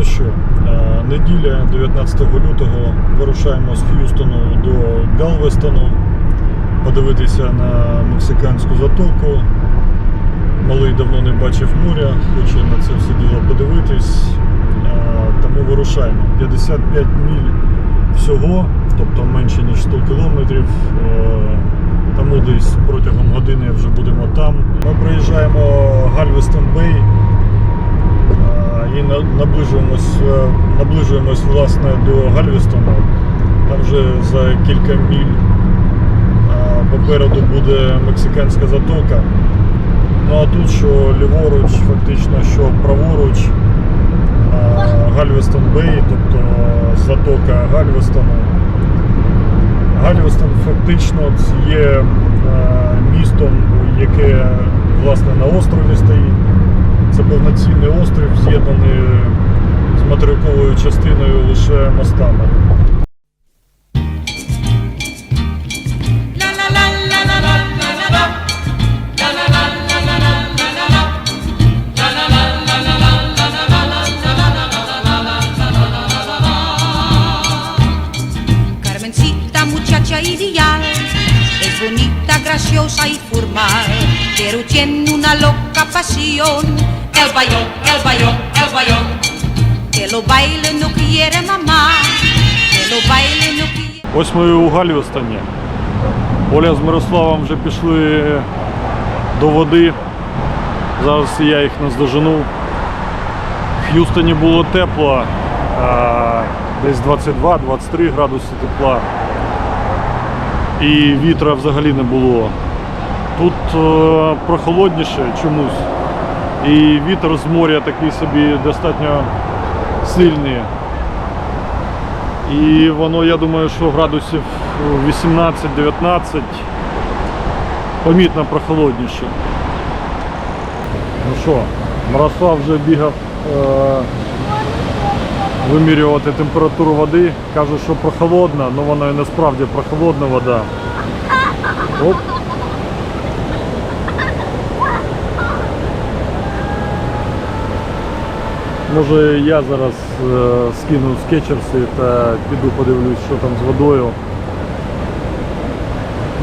Ну що, е, неділя 19 лютого вирушаємо з Х'юстону до Галвестону подивитися на мексиканську затоку. Малий давно не бачив моря, хоче на це все діло подивитись. Е, Тому вирушаємо. 55 міль всього, тобто менше ніж 100 кілометрів. Е, Тому десь протягом години вже будемо там. Ми приїжджаємо Гальвестон наближуємось, е, наближуємось власне до Гальвестона. Там вже за кілька міль а, попереду буде мексиканська затока. Ну а тут що ліворуч, фактично, що праворуч а, Гальвестон Бей, тобто затока Гальвестону. Гальвестон фактично є е, містом, яке власне на острові стоїть. Це повноцінний острів, з'єднаний з материковою частиною лише мостами. Carmencita, muchacha ideal, es bonita, graciosa y formal, pero tiene una loca pasión, el bayón, el bayón, el bayón, que lo baile no quiere mamá, que lo baile no quiere. Ось ми у Гальвестоні. Оля з Мирославом вже пішли до води. Зараз я їх наздожену. В Х'юстоні було тепло, десь 22-23 градуси тепла. І вітра взагалі не було. Тут е, прохолодніше чомусь. І вітер з моря такий собі достатньо сильний. І воно, я думаю, що градусів 18-19 помітно прохолодніше. Ну що, Мирослав вже бігав е- вимірювати температуру води. Каже, що прохолодна, але вона і насправді прохолодна вода. Оп. Може я зараз е, скину скетчерси та піду подивлюсь, що там з водою.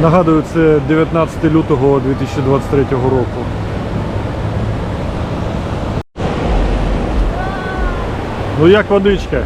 Нагадую, це 19 лютого 2023 року. Ну як водичка?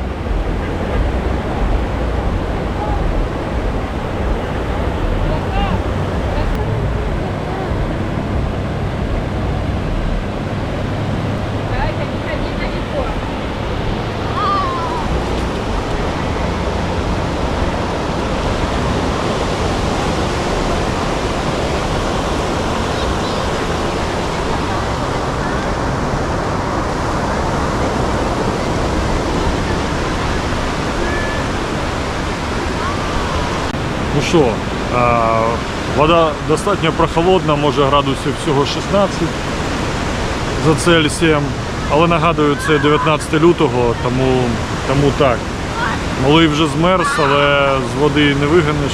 Ну що, а, вода достатньо прохолодна, може градусів всього 16 за Цельсієм. Але нагадую, це 19 лютого, тому, тому так. Малий вже змерз, але з води не вигониш,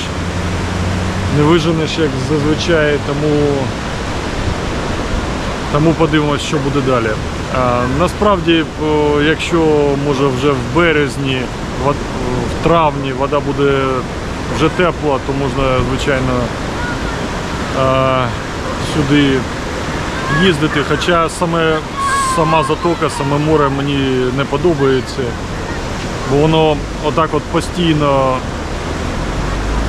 не виженеш, як зазвичай, тому, тому подивимось, що буде далі. А, насправді, якщо може вже в березні, в травні вода буде вже тепла, то можна, звичайно, сюди їздити. Хоча саме, сама затока, саме море мені не подобається, бо воно отак от постійно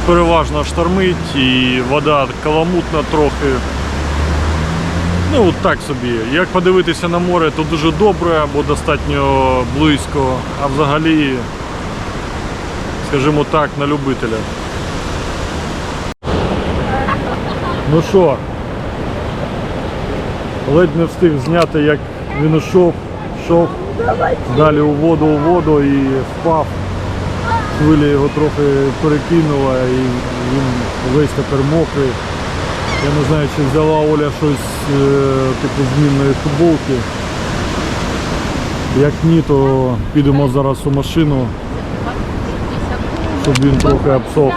переважно штормить і вода каламутна трохи. Ну, от так собі. Як подивитися на море, то дуже добре, бо достатньо близько, а взагалі, скажімо так, на любителя. Ну що, ледь не встиг зняти, як він йшов, йшов далі у воду, у воду і впав. Хвиля його трохи перекинула і він весь тепер мокрий. Я не знаю, чи взяла Оля щось е, типу змінної футболки. Як ні, то підемо зараз у машину, щоб він трохи обсох.